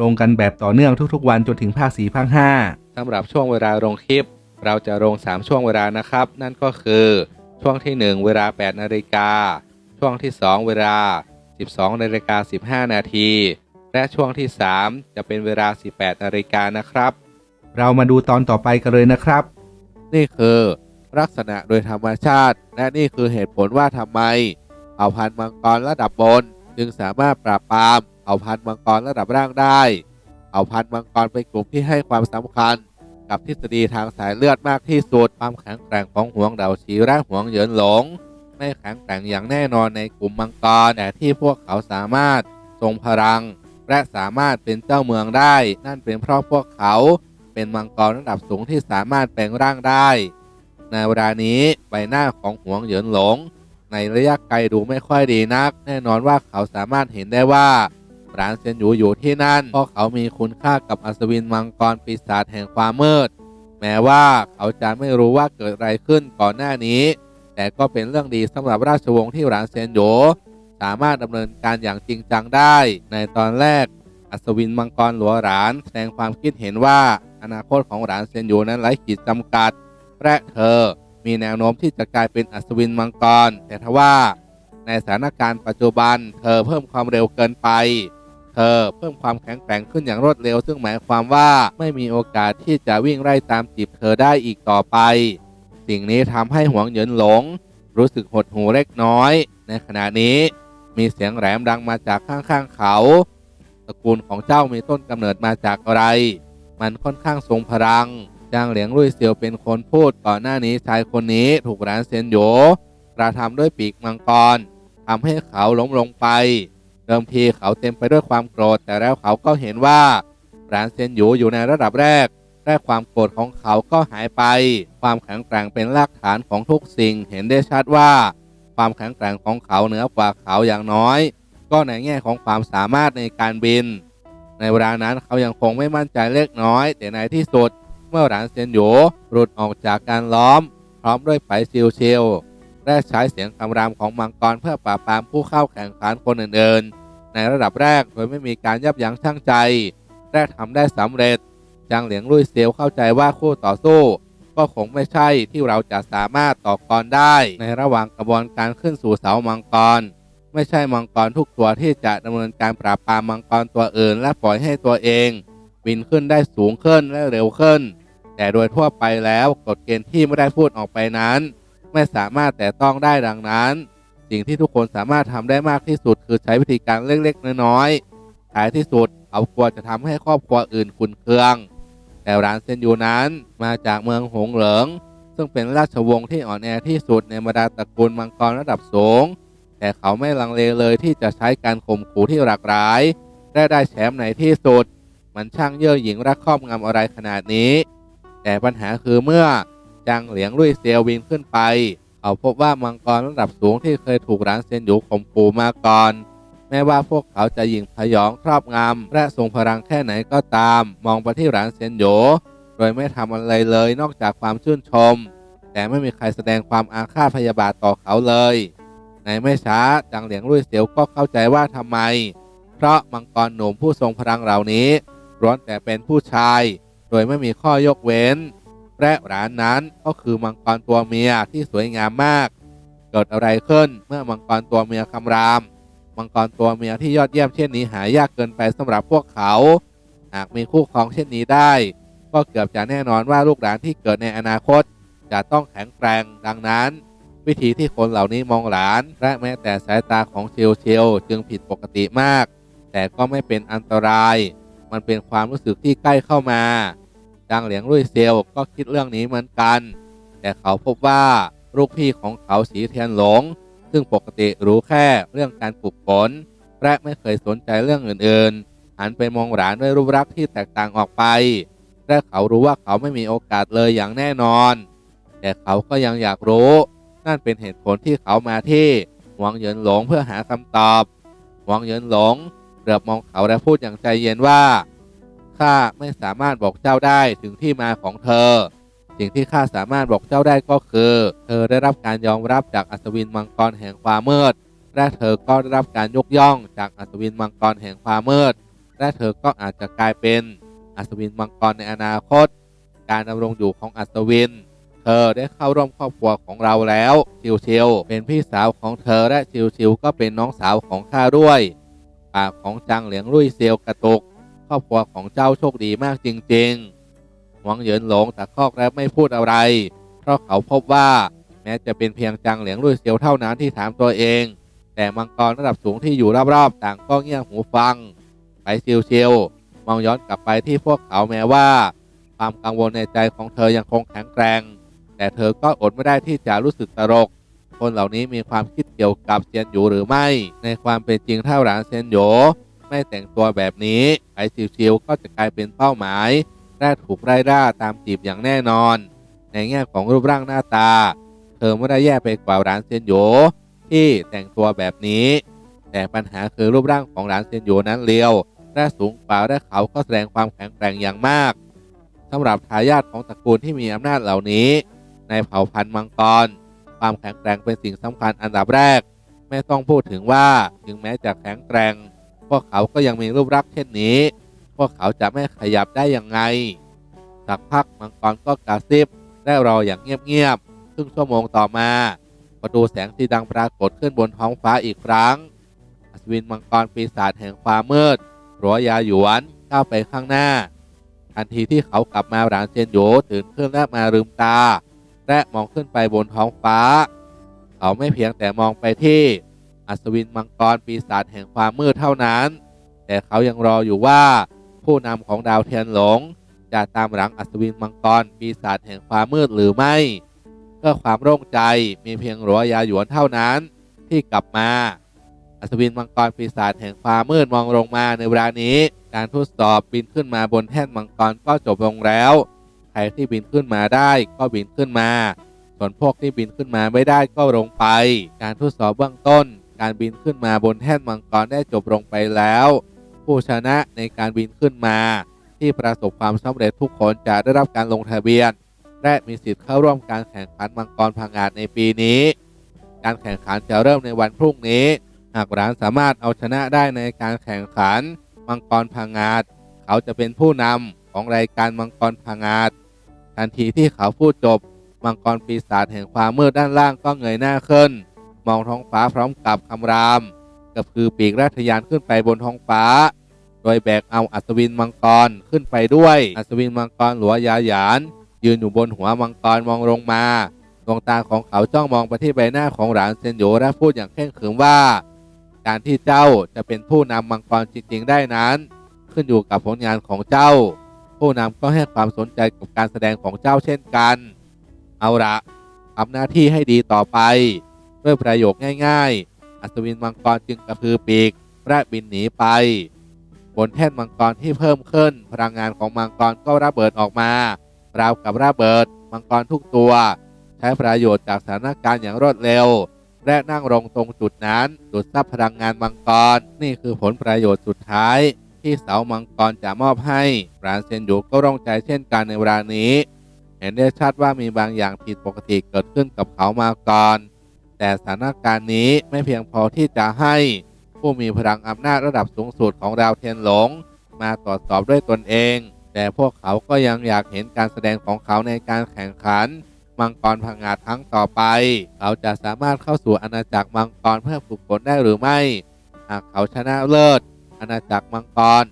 ลงกันแบบต่อเนื่องทุกๆ วันจนถึงภาค4ภาค5สำหรับช่วงเวลาลงคลิป เราจะลง 3 ช่วงเวลานะครับ นั่นก็คือช่วงที่ 1 เวลา 8 นาฬิกา ช่วงที่ 2 เวลา 12 นาฬิกา 15 นาที และช่วงที่ 3 จะเป็นเวลา 18 นาฬิกานะครับ เรามาดูตอนต่อไปกันเลยนะครับ นี่คือลักษณะโดยธรรมชาติ และนี่คือเหตุผลว่าทำไมเผ่าพันธุ์มังกรระดับบน จึงสามารถปราบปราม เผ่าพันธุ์มังกรระดับล่างได้เผ่าพันธุ์มังกรเป็นกลุ่มที่ให้ความสำคัญ กับทฤษฎีทางสายเลือดมากที่สุดความแข็งแกร่งของหวงเดาชีและหวงเหยินหลงไม่แข็งแกร่งอย่างแน่นอนในกลุ่มมังกรแต่ที่พวกเขาสามารถทรงพลัง และสามารถเป็นเจ้าเมืองได้ นั่นเป็นเพราะพวกเขาเป็นมังกรระดับสูงที่สามารถแปลงร่างได้ ในเวลานี้ใบหน้าของหวงเหยินหลง ในระยะไกลดูไม่ค่อยดีนัก แน่นอนว่าเขาสามารถเห็นได้ว่า ร้านเซนอยู่อยู่ที่นั่นเพราะเขามีคุณค่ากับอัศวินมังกรปีศาจแห่งความมืด แม้ว่าเขาจะไม่รู้ว่าเกิดอะไรขึ้นก่อนหน้านี้ แต่ก็เป็นเรื่องดีสำหรับราชวงศ์ที่หลานเซนโยสามารถดำเนินการอย่างจริงจังได้ ในตอนแรก อัศวินมังกรหลวงหลานแสดงความคิดเห็นว่าอนาคตของหลานเซนโยนั้นไร้ขีดจำกัดและเธอมีแนวโน้มที่จะกลายเป็นอัศวินมังกร แต่ทว่าในสถานการณ์ปัจจุบันเธอเพิ่มความเร็วเกินไป เธอ เพิ่มความแข็งแกร่งขึ้นอย่างรวดเร็ว ซึ่งหมายความว่าไม่มีโอกาสที่จะวิ่งไล่ตามจีบเธอได้อีกต่อไป สิ่งนี้ทำให้หวงเหยินหลง รู้สึกหดหูเล็กน้อย ในขณะนี้มีเสียงแหลมดังมาจากข้างๆเขาตระกูลของเจ้ามีต้นกำเนิดมาจากอะไร มันค่อนข้างทรงพลังจางเหลียงลุยเซียวเป็นคนพูดก่อนหน้านี้ชายคนนี้ถูกร้านเซียนโยกระทำด้วยปีกมังกรทำให้เขาล้มลงไป เดิมทีเขาเต็มไปด้วยความโกรธ แต่แล้วเขาก็เห็นว่าร้านเซนโยอยู่ในระดับแรกและความโกรธของเขาก็หายไป ความแข็งแกร่งเป็นรากฐานของทุกสิ่ง เห็นได้ชัดว่า ความแข็งแกร่งของเขาเหนือกว่าเขาอย่างน้อย ก็ในแง่ของความสามารถในการบิน ในเวลานั้นเขายังคงไม่มั่นใจเล็กน้อย แต่ในที่สุด เมื่อหลานเซนหยหลุดออกจากการล้อม พร้อมด้วยไปซิวเชียวและใช้เสียงคำรามของมังกรเพื่อปราบปรามผู้เข้าแข่งขันคนอื่นๆ ในระดับแรกโดยไม่มีการยับยั้งชั่งใจและทำได้สำเร็จจางเหลียงลุยเซียวเข้าใจว่าคู่ต่อสู้ ก็คงไม่ใช่ที่เราจะสามารถต่อกรได้ ในระหว่างกระบวนการขึ้นสู่เสามังกร ไม่ใช่มังกรทุกตัวที่จะดำเนินการปราบปรามมังกรตัวอื่น และปล่อยให้ตัวเองบินขึ้นได้สูงขึ้นและเร็วขึ้น แต่โดยทั่วไปแล้วกฎเกณฑ์ที่ไม่ได้พูดออกไปนั้น ไม่สามารถแต่ต้องได้ดังนั้น สิ่งที่ทุกคนสามารถทำได้มากที่สุด คือใช้วิธีการเล็กๆ น้อยๆท้ายที่สุดเขากลัวจะทำให้ครอบครัวอื่นขุนเคือง แต่ร้านเซนยูนั้นมาจากเมืองหงเหลิง ซึ่งเป็นราชวงศ์ที่อ่อนแอที่สุดในบรรดาตระกูลมังกรระดับสูง แต่เขาไม่ลังเลเลยที่จะใช้การข่มขู่ที่หลากหลายและได้แชมป์ในที่สุด มันช่างเย่อหยิ่งและครอบงำอะไรขนาดนี้ แต่ปัญหาคือเมื่อจางเหลียงลุยเซียววินขึ้นไป เขาพบว่ามังกรระดับสูงที่เคยถูกร้านเซนหยูข่มขู่มาก่อนแม้ว่าพวกเขาจะยิงพยองครอบงำและทรงพลังแค่ไหนก็ตาม มองไปที่ร้านเซนโยโดยไม่ทำอะไรเลยนอกจากความชื่นชม แต่ไม่มีใครแสดงความอาฆาตพยาบาทต่อเขาเลย ในไม่ช้าจางเหลียงลุยเซียวก็เข้าใจว่าทำไม เพราะมังกรหนุ่มผู้ทรงพลังเหล่านี้ล้วนแต่เป็นผู้ชาย โดยไม่มีข้อยกเว้น และร้านนั้นก็คือมังกรตัวเมียที่สวยงามมาก เกิดอะไรขึ้นเมื่อมังกรตัวเมียคำราม มังกรตัวเมียที่ยอดเยี่ยมเช่นนี้หายากเกินไปสำหรับพวกเขา หากมีคู่ครองเช่นนี้ได้ ก็เกือบจะแน่นอนว่าลูกหลานที่เกิดในอนาคต จะต้องแข็งแกร่งดังนั้น วิธีที่คนเหล่านี้มองหลาน และแม้แต่สายตาของเชลเชลจึงผิดปกติมาก แต่ก็ไม่เป็นอันตราย มันเป็นความรู้สึกที่ใกล้เข้ามา จางเหลียงลุยเซลก็คิดเรื่องนี้เหมือนกัน แต่เขาพบว่าลูกพี่ของเขาสีเทียนหลง ซึ่งปกติรู้แค่เรื่องการปลูกฝนและไม่เคยสนใจเรื่องอื่นๆ หันไปมองหลานด้วยรูปลักษ์ที่แตกต่างออกไป และเขารู้ว่าเขาไม่มีโอกาสเลยอย่างแน่นอน แต่เขาก็ยังอยากรู้ นั่นเป็นเหตุผลที่เขามาที่หวังเยินหลงเพื่อหาคำตอบ หวังเยินหลงเหลือบมองเขาและพูดอย่างใจเย็นว่า ข้าไม่สามารถบอกเจ้าได้ถึงที่มาของเธอ สิ่งที่ข้าสามารถบอกเจ้าได้ก็คือ เธอได้รับการยอมรับจากอัศวินมังกรแห่งความมืด และเธอก็ได้รับการยกย่องจากอัศวินมังกรแห่งความมืด และเธอก็อาจจะกลายเป็นอัศวินมังกรในอนาคต การดำรงอยู่ของอัศวิน เธอได้เข้าร่วมครอบครัวของเราแล้วชิวชิวเป็นพี่สาวของเธอและชิวชิวก็เป็นน้องสาวของข้าด้วยปากของจางเหลียงรุ่ยเซียวกระตุก ครอบครัวของเจ้าโชคดีมากจริงๆ หวังเหยินหลงตะคอกและไม่พูดอะไร เพราะเขาพบว่าแม้จะเป็นเพียงจางเหลียงรุ่ยเซียวเท่านั้นที่ถามตัวเอง แต่มังกรระดับสูงที่อยู่รอบๆ ต่างก็เงี่ยหูฟัง ไปชิวๆมองย้อนกลับไปที่พวกเขาแม้ว่า ความกังวลในใจของเธอยังคงแข็งแกร่งแต่เธอก็อดไม่ได้ที่จะรู้สึกตลก คนเหล่านี้มีความคิดเกี่ยวกับเซียนหยูหรือไม่ ในความเป็นจริงถ้าหลานเซียนหยู ไม่แต่งตัวแบบนี้ไปชิวๆก็จะกลายเป็นเป้าหมายและถูกไล่ล่าตามจีบอย่างแน่นอน ในแง่ของรูปร่างหน้าตา เธอไม่ได้แย่ไปกว่าหลานเซียนหยูที่แต่งตัวแบบนี้ แต่ปัญหาคือรูปร่างของหลานเซียนหยูนั้นเรียวและสูงกว่าและเขาก็แสดงความแข็งแกร่งอย่างมากสำหรับทายาทของตระกูลที่มีอำนาจเหล่านี้ ในเผ่าพันธุ์มังกร ความแข็งแกร่งเป็นสิ่งสำคัญอันดับแรก ไม่ต้องพูดถึงว่าถึงแม้จะแข็งแกร่ง พวกเขาก็ยังมีรูปลักษณ์เช่นนี้ พวกเขาจะไม่ขยับได้อยังไง สักพักมังกรก็กระซิบและรออย่างเงียบๆ ครึ่งชั่วโมงต่อมาประตูแสงสีดังปรากฏขึ้นบนท้องฟ้าอีกครั้ง อัศวินมังกรปีศาจแห่งความมืดรัวยาหยวนก้าวไปข้างหน้า ทันทีที่เขากลับมาหลานเซียนโยตื่นขึ้นและมาลืมตา และมองขึ้นไปบนท้องฟ้า เขาไม่เพียงแต่มองไปที่ อัศวินมังกรปีศาจแห่งความมืดเท่านั้น แต่เขายังรออยู่ว่า ผู้นำของดาวเทียนหลง จะตามหลังอัศวินมังกรปีศาจแห่งความมืดหรือไม่ เพื่อความโล่งใจมีเพียงหลัวยาหยวนเท่านั้นที่กลับมา อัศวินมังกรปีศาจแห่งความมืดมองลงมาในเวลานี้ การทดสอบบินขึ้นมาบนแท่นมังกรก็จบลงแล้วใครที่บินขึ้นมาได้ก็บินขึ้นมา ส่วนพวกที่บินขึ้นมาไม่ได้ก็ลงไป การทดสอบเบื้องต้น การบินขึ้นมาบนแท่นมังกรได้จบลงไปแล้ว ผู้ชนะในการบินขึ้นมา ที่ประสบความสำเร็จทุกคนจะได้รับการลงทะเบียน และมีสิทธิ์เข้าร่วมการแข่งขันมังกรพังงาดในปีนี้ การแข่งขันจะเริ่มในวันพรุ่งนี้ หากร้านสามารถเอาชนะได้ในการแข่งขัน มังกรพังงาดเขาจะเป็นผู้นำของรายการมังกรพังงาดทันทีที่เขาพูดจบ มังกรปีศาจแห่งความมืดด้านล่างก็เงยหน้าขึ้น มองท้องฟ้าพร้อมกับคำรามกับคือปีกและทยานขึ้นไปบนท้องฟ้า โดยแบกเอาอัศวินมังกรขึ้นไปด้วย อัศวินมังกรหลวยาหยาน ยืนอยู่บนหัวมังกรมองลงมาดวงตาของเขาจ้องมองไปที่ใบหน้าของหลานเซนโยและพูดอย่างเคร่งขรึมว่า การที่เจ้าจะเป็นผู้นำมังกรจริง ๆ ได้นั้น ขึ้นอยู่กับผลงานของเจ้า ผู้นำก็ให้ความสนใจกับการแสดงของเจ้าเช่นกัน เอาละทำหน้าที่ให้ดีต่อไป ด้วยประโยคง่าย ๆ อัศวินมังกรจึงกระพือปีกและบินหนีไป บนแท่นมังกรที่เพิ่มขึ้น พลังงานของมังกรก็ระเบิดออกมาราวกับระเบิด มังกรทุกตัว ใช้ประโยชน์จากสถานการณ์อย่างรวดเร็ว และนั่งลงตรงจุดนั้นดูดซับพลังงานมังกร นี่คือผลประโยชน์สุดท้าย ที่เสามังกรจะมอบให้รานเซนยูก็ร่องใจเช่นกันในเวลานี้ เห็นได้ชัดว่ามีบางอย่างผิดปกติเกิดขึ้นกับเขามาก่อน แต่สถานการณ์นี้ไม่เพียงพอที่จะให้ผู้มีพลังอำนาจระดับสูงสุดของดาวเทียนหลง มาตรวจสอบด้วยตนเอง แต่พวกเขาก็ยังอยากเห็นการแสดงของเขาในการแข่งขัน มังกรพังงาดครั้งต่อไป เขาจะสามารถเข้าสู่อาณาจักรมังกรเพื่อฝึกฝนได้หรือไม่ หากเขาชนะเลิศอาณาจักรมังกร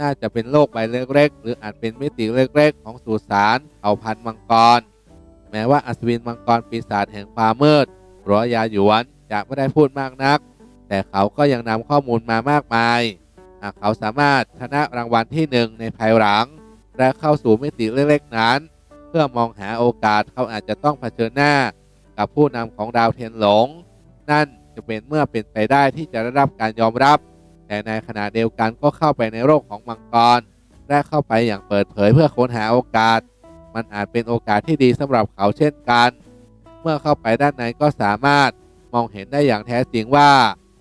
น่าจะเป็นโลกใบเล็กๆ หรืออาจเป็นมิติเล็กๆ ของสุสานเผ่าพันมังกร แม้ว่าอัศวินมังกรปีศาจแห่งความมืด หรัวยาหยวนจะไม่ได้พูดมากนัก แต่เขาก็ยังนำข้อมูลมามากมาย หากเขาสามารถชนะรางวัลที่หนึ่งในภายหลัง และเข้าสู่มิติเล็กๆนั้น เพื่อมองหาโอกาสเขาอาจจะต้องเผชิญหน้า กับผู้นำของดาวเทียนหลง นั่นจะเป็นเมื่อเป็นไปได้ที่จะได้รับการยอมรับ แต่ในขณะเดียวกันก็เข้าไปในโลกของมังกรและเข้าไปอย่างเปิดเผยเพื่อค้นหาโอกาส มันอาจเป็นโอกาสที่ดีสำหรับเขาเช่นกัน มื่อเข้าไปด้านในก็สามารถมองเห็นได้อย่างแท้จริงว่า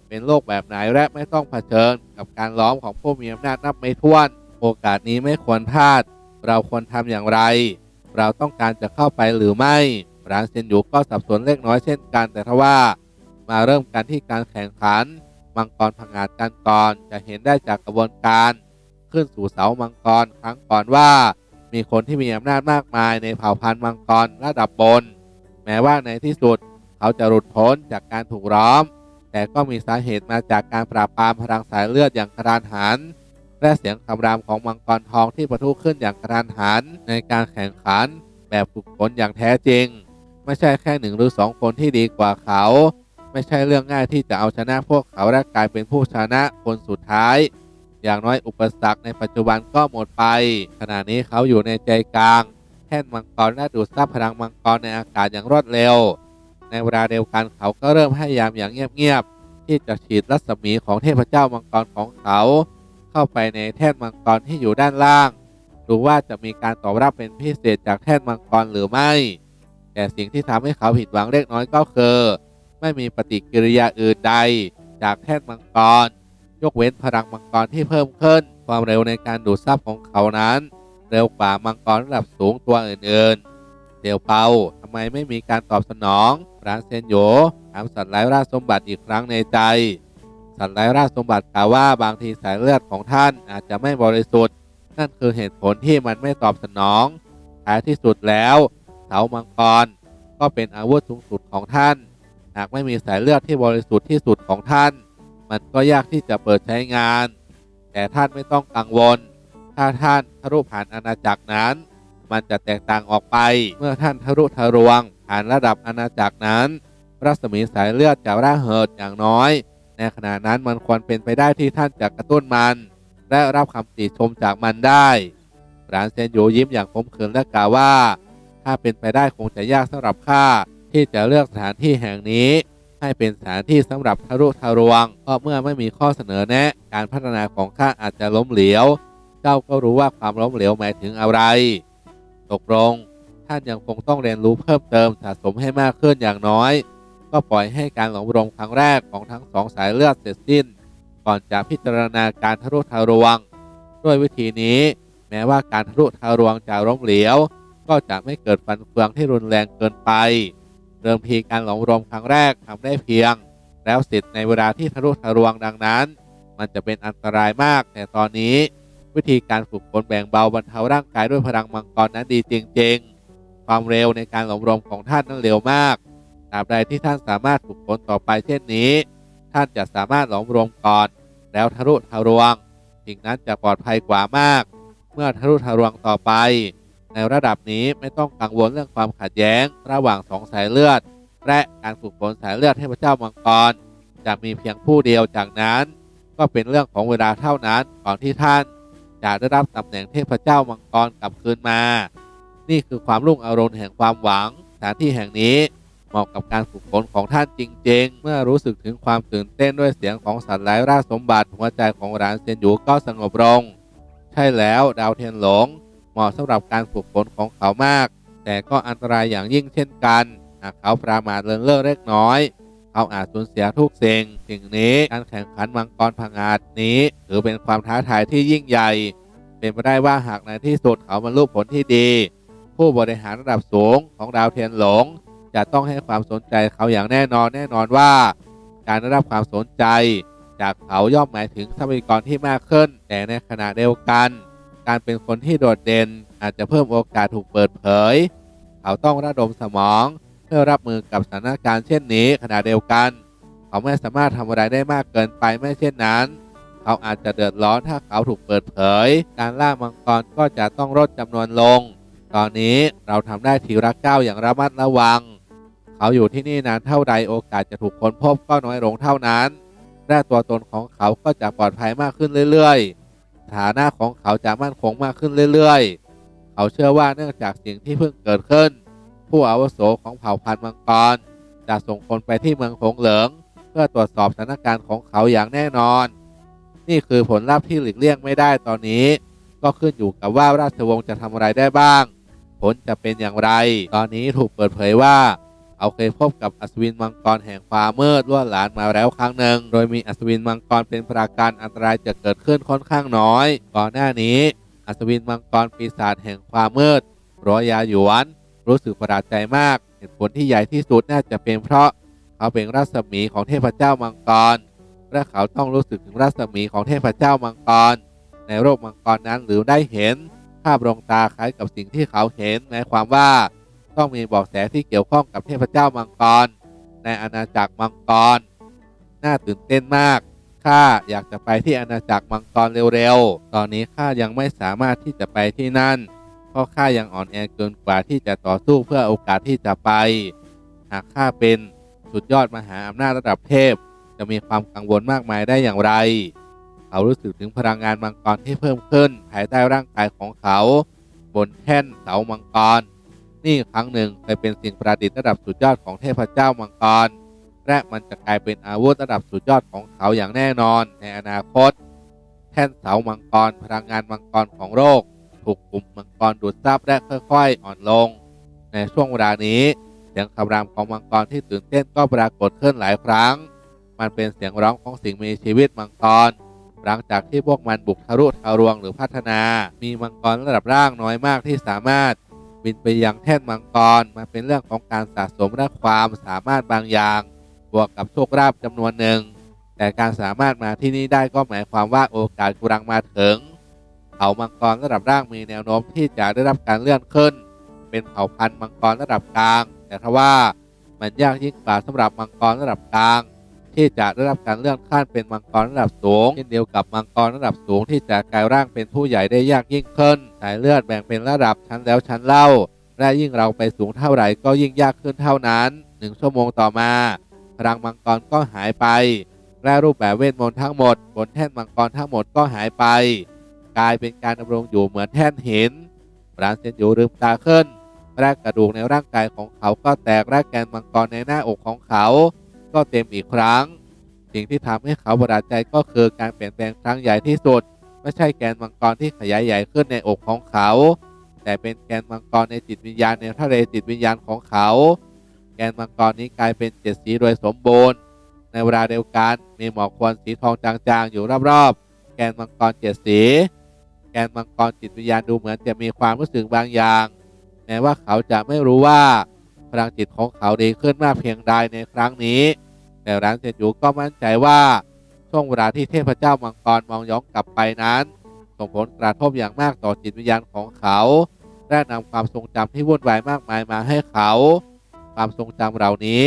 เป็นโลกแบบไหนและไม่ต้องเผชิญกับการล้อมของผู้มีอำนาจนับไม่ถ้วน โอกาสนี้ไม่ควรพลาด เราควรทำอย่างไร เราต้องการจะเข้าไปหรือไม่ร้านเซนยูก็สับสนเล็กน้อยเช่นกันแต่ทว่ามาเริ่มกันที่การแข่งขัน มังกรพังงาดกันก่อนจะเห็นได้จากกระบวนการ ขึ้นสู่เสามังกรครั้งก่อนว่า มีคนที่มีอำนาจมากมายในเผ่าพันธุ์มังกรระดับบน แม้ว่าในที่สุดเขาจะหลุดพ้นจากการถูกล้อม แต่ก็มีสาเหตุมาจากการปราบปรามพลังสายเลือดอย่างกระดานหัน และเสียงคำรามของมังกรทองที่ประทุขึ้นอย่างกระดานหัน ในการแข่งขัน แบบฝึกฝนอย่างแท้จริง ไม่ใช่แค่หนึ่งหรือสองคนที่ดีกว่าเขา ไม่ใช่เรื่องง่ายที่จะเอาชนะพวกเขาและกลายเป็นผู้ชนะคนสุดท้าย อย่างน้อยอุปสรรคในปัจจุบันก็หมดไป ขณะนี้เขาอยู่ในใจกลาง แท่นมังกรและดูดซับพลังมังกรในอากาศอย่างรวดเร็ว ในเวลาเดียวกันเขาก็เริ่มพยายามอย่างเงียบๆที่จะฉีดรัศมีของเทพเจ้ามังกรของเขา เข้าไปในแท่นมังกรที่อยู่ด้านล่างดูว่าจะมีการตอบรับเป็นพิเศษจากแท่นมังกรหรือไม่ แต่สิ่งที่ทำให้เขาผิดหวังเล็กน้อยก็คือ ไม่มีปฏิกิริยาอื่นใด จากแท่นมังกร ยกเว้นพลังมังกรที่เพิ่มขึ้น ความเร็วในการดูดซับของเขานั้น ร็วกว่ามังกรระดับสูงตัวอื่นๆเดี่ยวเปาทำไมไม่มีการตอบสนองร้านเซนโยถามสัตว์ไร้ราชสมบัติอีกครั้งในใจ สัตว์ไร้ราชสมบัติกล่าวว่าบางทีสายเลือดของท่านอาจจะไม่บริสุทธิ์ นั่นคือเหตุผลที่มันไม่ตอบสนองท้ายที่สุดแล้วเสามังกรก็เป็นอาวุธสูงสุดของท่าน หากไม่มีสายเลือดที่บริสุทธิ์ที่สุดของท่าน มันก็ยากที่จะเปิดใช้งาน แต่ท่านไม่ต้องกังวล ถ้าท่านทะลุผ่านอาณาจักรนั้น มันจะแตกต่างออกไป เมื่อท่านทะลุทะลวงผ่านระดับอาณาจักรนั้น รัศมีสายเลือดจะร่าเหิดอย่างน้อย ในขณะนั้นมันควรเป็นไปได้ที่ท่านจะกระตุ้นมัน และรับคำติชมจากมันได้ร้านเซนโยยิ้มอย่างขมขื่นและกล่าวว่า ถ้าเป็นไปได้คงจะยากสำหรับข้าที่จะเลือกสถานที่แห่งนี้ ให้เป็นสถานที่สำหรับทะลุทะลวงเพราะเมื่อไม่มีข้อเสนอแนะ การพัฒนาของข้าอาจจะล้มเหลว เจ้าก็รู้ว่าความล้มเหลวหมายถึงอะไร ตกลงท่านยังคงต้องเรียนรู้เพิ่มเติมสะสมให้มากขึ้นอย่างน้อย ก็ปล่อยให้การหลงรมครั้งแรกของทั้งสองสายเลือดเสร็จสิ้น ก่อนจะพิจารณาการทะลุทะลวง ด้วยวิธีนี้ แม้ว่าการทะลุทะลวงจะล้มเหลวก็จะไม่เกิดฟันเฟืองที่รุนแรงเกินไปเดิมทีการหลงรวมครั้งแรกทำได้เพียง แล้วเสร็จในเวลาที่ทะลุทะลวงดังนั้น มันจะเป็นอันตรายมากแต่ตอนนี้ วิธีการฝึกฝนแบ่งเบาบรรเทาร่างกายด้วยพลังมังกรนั้นดีจริงๆ ความเร็วในการหลงรวมของท่านนั้นเร็วมากตราบใดที่ท่านสามารถฝึกฝนต่อไปเช่นนี้ ท่านจะสามารถหลงรวมก่อน แล้วทะลุทะลวงสิ่งนั้นจะปลอดภัยกว่ามาก เมื่อทะลุทะลวงต่อไป ในระดับนี้ไม่ต้องกังวลเรื่องความขัดแย้ง ระหว่างสองสายเลือด และการฝึกฝนสายเลือดเทพเจ้ามังกรจะมีเพียงผู้เดียวจากนั้น ก็เป็นเรื่องของเวลาเท่านั้นก่อนที่ท่าน จะได้รับตำแหน่งเทพเจ้ามังกรกลับคืนมา นี่คือความรุ่งอรุณแห่งความหวังสถานที่แห่งนี้เหมาะกับการฝึกฝนของท่านจริง ๆ เมื่อรู้สึกถึงความตื่นเต้นด้วยเสียงของสัตว์ไร้ราชสมบัติหัวใจของหลานเซียนหยูก็สงบลง ใช่แล้วดาวเทียนหลง เหมาะสำหรับการฝึกฝนของเขามาก แต่ก็อันตรายอย่างยิ่งเช่นกัน หากเขาประมาทเลินเล่อเล็กน้อย เขาอาจสูญเสียทุกสิ่งสิ่งนี้การแข่งขันมังกรพังอาจนี้ถือเป็นความท้าทายที่ยิ่งใหญ่ เป็นไปได้ว่าหากในที่สุดเขาบรรลุผลที่ดี ผู้บริหารระดับสูงของดาวเทียนหลง จะต้องให้ความสนใจเขาอย่างแน่นอนแน่นอนว่า การได้รับความสนใจ จากเขาย่อมหมายถึงทรัพยากรที่มากขึ้น แต่ในขณะเดียวกัน การเป็นคนที่โดดเด่นอาจจะเพิ่มโอกาสถูกเปิดเผย เขาต้องระดมสมอง เพื่อรับมือกับสถานการณ์เช่นนี้ขณะเดียวกัน เขาไม่สามารถทำอะไรได้มากเกินไปไม่เช่นนั้น เขาอาจจะเดือดร้อนถ้าเขาถูกเปิดเผย การล่ามังกรก็จะต้องลดจำนวนลง ตอนนี้เราทำได้ทีละก้าวอย่างระมัดระวัง เขาอยู่ที่นี่นานเท่าใดโอกาสจะถูกค้นพบก็น้อยลงเท่านั้นและตัวตนของเขาก็จะปลอดภัยมากขึ้นเรื่อยๆ ฐานะของเขาจะมั่นคงมากขึ้นเรื่อยๆ เขาเชื่อว่าเนื่องจากสิ่งที่เพิ่งเกิดขึ้น ผู้อาวุโสของเผ่าพันธุ์มังกรจะส่งคนไปที่เมืองหงเหลิง เพื่อตรวจสอบสถานการณ์ของเขาอย่างแน่นอน นี่คือผลลัพธ์ที่หลีกเลี่ยงไม่ได้ตอนนี้ ก็ขึ้นอยู่กับว่าราชวงศ์จะทำอะไรได้บ้าง ผลจะเป็นอย่างไร ตอนนี้ถูกเปิดเผยว่าเขาเคยพบกับอัศวินมังกรแห่งความมืดล่วนหลานมาแล้วครั้งหนึ่ง โดยมีอัศวินมังกรเป็นปราการอันตรายจะเกิดขึ้นค่อนข้างน้อย ก่อนหน้านี้ อัศวินมังกรปีศาจแห่งความมืดรอยาหยวน รู้สึกประหลาดใจมาก เหตุผลที่ใหญ่ที่สุดน่าจะเป็นเพราะเขาเป็นรัศมีของเทพเจ้ามังกร และเขาต้องรู้สึกถึงรัศมีของเทพเจ้ามังกร ในโลกมังกรนั้นหรือได้เห็น ภาพดวงตาคล้ายกับสิ่งที่เขาเห็นหมายความว่า ต้องมีบอกแสที่เกี่ยวข้องกับเทพเจ้ามังกร ในอาณาจักรมังกร น่าตื่นเต้นมากข้าอยากจะไปที่อาณาจักรมังกรเร็วๆ ตอนนี้ข้ายังไม่สามารถที่จะไปที่นั่น ราะข้ายังอ่อนแอเกินกว่าที่จะต่อสู้เพื่อโอกาสที่จะไป หากข้าเป็นสุดยอดมหาอำนาจระดับเทพ จะมีความกังวลมากมายได้อย่างไร เขารู้สึกถึงพลังงานมังกรที่เพิ่มขึ้น ภายใต้ร่างกายของเขา บนแท่นเสามังกร นี่ครั้งหนึ่งเคยเป็นสิ่งประดิษฐ์ระดับสุดยอดของเทพเจ้ามังกร และมันจะกลายเป็นอาวุธระดับสุดยอดของเขาอย่างแน่นอนในอนาคต แท่นเสามังกร พลังงานมังกรของโลก ถูกกลุ่มมังกรดูดซับและค่อยๆ อ่อนลง ในช่วงเวลานี้ เสียงคำรามของมังกรที่ตื่นเต้นก็ปรากฏขึ้นหลายครั้ง มันเป็นเสียงร้องของสิ่งมีชีวิตมังกร หลังจากที่พวกมันบุกทะลุทะลวงหรือพัฒนา มีมังกรระดับล่างน้อยมากที่สามารถบินไปยังแท่นมังกรมาเป็นเรื่องของการสะสมและความสามารถบางอย่างบวกกับโชคลาภจำนวนหนึ่ง แต่การสามารถมาที่นี่ได้ก็หมายความว่าโอกาสกำลังมาถึง เผ่ามังกรระดับล่างมีแนวโน้มที่จะได้รับการเลื่อนขึ้น เป็นเผ่าพันธุ์มังกรระดับกลาง แต่ทว่ามันยากยิ่งกว่าสำหรับมังกรระดับกลาง ที่จะได้รับการเลื่อนขั้นเป็นมังกรระดับสูงเช่นเดียวกับมังกรระดับสูงที่จะกลายร่างเป็นผู้ใหญ่ได้ยากยิ่งขึ้นสายเลือดแบ่งเป็นระดับชั้นแล้วชั้นเล่า และยิ่งเราไปสูงเท่าไหร่ก็ยิ่งยากขึ้นเท่านั้นหนึ่งชั่วโมงต่อมาพลังมังกรก็หายไปและรูปแบบเวทมนต์ทั้งหมดบนแท่นมังกรทั้งหมดก็หายไป กลายเป็นการดำรงอยู่เหมือนแท่นหินปราณเซนยูลืมตาขึ้นแรกกระดูกในร่างกายของเขาก็แตกและแกนมังกรในหน้าอกของเขา ก็เต็มอีกครั้ง สิ่งที่ทำให้เขาประหลาดใจก็คือการเปลี่ยนแปลงครั้งใหญ่ที่สุด ไม่ใช่แกนมังกรที่ขยายใหญ่ขึ้นในอกของเขา แต่เป็นแกนมังกรในจิตวิญญาณในทะเลจิตวิญญาณของเขา แกนมังกรนี้กลายเป็นเจ็ดสีโดยสมบูรณ์ ในเวลาเดียวกันมีหมอกควันสีทองจางๆอยู่รอบๆ แกนมังกรเจ็ดสี แกนมังกรจิตวิญญาณดูเหมือนจะมีความรู้สึกบางอย่าง แม้ว่าเขาจะไม่รู้ว่าพลังจิตของเขาดีขึ้นมากเพียงใดในครั้งนี้ แต่ร้านเซนยูก็มั่นใจว่าช่วงเวลาที่เทพเจ้ามังกรมองย้อนกลับไปนั้น ส่งผลกระทบอย่างมากต่อจิตวิญญาณของเขาและนำความทรงจำที่วุ่นวายมากมายมาให้เขา ความทรงจำเหล่านี้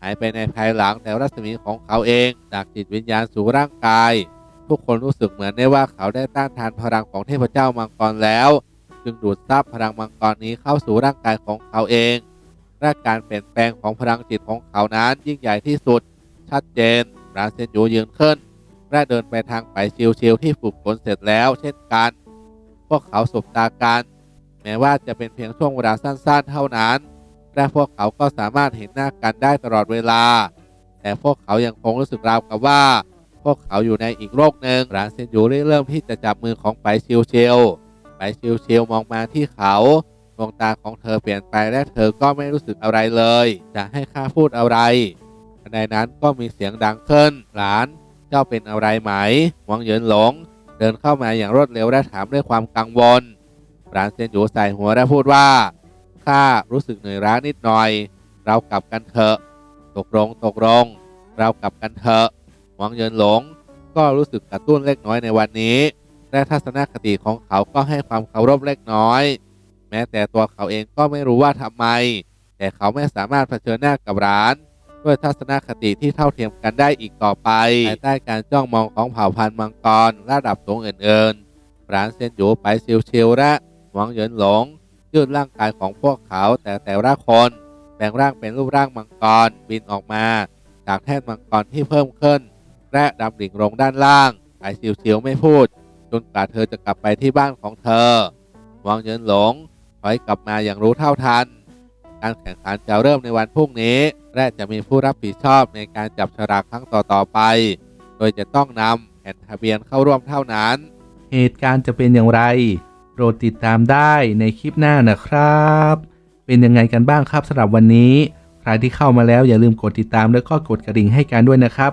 หายไปในภายหลังแต่รัศมีของเขาเองจากจิตวิญญาณสู่ร่างกาย ทุกคนรู้สึกเหมือนได้ว่าเขาได้ต้านทานพลังของเทพเจ้ามังกรแล้ว จึงดูดซับพลังมังกรนี้เข้าสู่ร่างกายของเขาเองและการเปลี่ยนแปลงของพลังจิตของเขานั้นยิ่งใหญ่ที่สุด ชัดเจนราเซนยูยืนขึ้นและเดินไปทางไปชิวๆที่ฝึกฝนเสร็จแล้ว เช่นกัน พวกเขาสบตากันแม้ว่าจะเป็นเพียงช่วงเวลาสั้นๆ เท่านั้น และพวกเขาก็สามารถเห็นหน้ากันได้ตลอดเวลา แต่พวกเขายังคงรู้สึกราวกับว่า พวกเขาอยู่ในอีกโลกหนึ่งราเซนยูได้เริ่มที่จะจับมือของไปชิวๆไปชิวๆมองมาที่เขาดวงตาของเธอเปลี่ยนไปและเธอก็ไม่รู้สึกอะไรเลย จะให้ข้าพูดอะไรทันนั้นก็มีเสียงดังขึ้น หลาน เจ้าเป็นอะไรไหมหวังเยินหลง เดินเข้ามาอย่างรวดเร็วและถามด้วยความกังวล หลานเซนหยูใส่หัวและพูดว่า ข้ารู้สึกเหนื่อยล้านิดหน่อย เรากลับกันเถอะ ตกลงตกลง เรากลับกันเถอะ หวังเยินหลง ก็รู้สึกกระตุ้นเล็กน้อยในวันนี้ และทัศนคติของเขาก็ให้ความเคารพเล็กน้อย แม้แต่ตัวเขาเองก็ไม่รู้ว่าทำไม แต่เขาไม่สามารถเผชิญหน้ากับร้าน ด้วยทัศนคติที่เท่าเทียมกันได้อีกต่อไปภายใต้การจ้องมองของเผ่าพันธุ์มังกรระดับสูงอื่นๆร้านเซนอยู่ไปชิวๆและหวังเยินหลงยืดร่างกายของพวกเขาแต่แต่ละคนแปลงร่างเป็นรูปร่างมังกรบินออกมา จากแท่นมังกรที่เพิ่มขึ้น และดำดิ่งลงด้านล่างหายเสียวๆไม่พูด จนกว่าเธอจะกลับไปที่บ้านของเธอวางเยินหลงถอยกลับมาอย่างรู้เท่าทัน การแข่งขันจะเริ่มในวันพรุ่งนี้ และจะมีผู้รับผิดชอบในการจับฉลากครั้งต่อๆไป โดยจะต้องนำแผ่นทะเบียนเข้าร่วมเท่านั้น เหตุการณ์จะเป็นอย่างไรโปรดติดตามได้ในคลิปหน้านะครับ เป็นยังไงกันบ้างครับสำหรับวันนี้ ใครที่เข้ามาแล้วอย่าลืมกดติดตามและก็กดกระดิ่งให้การด้วยนะครับ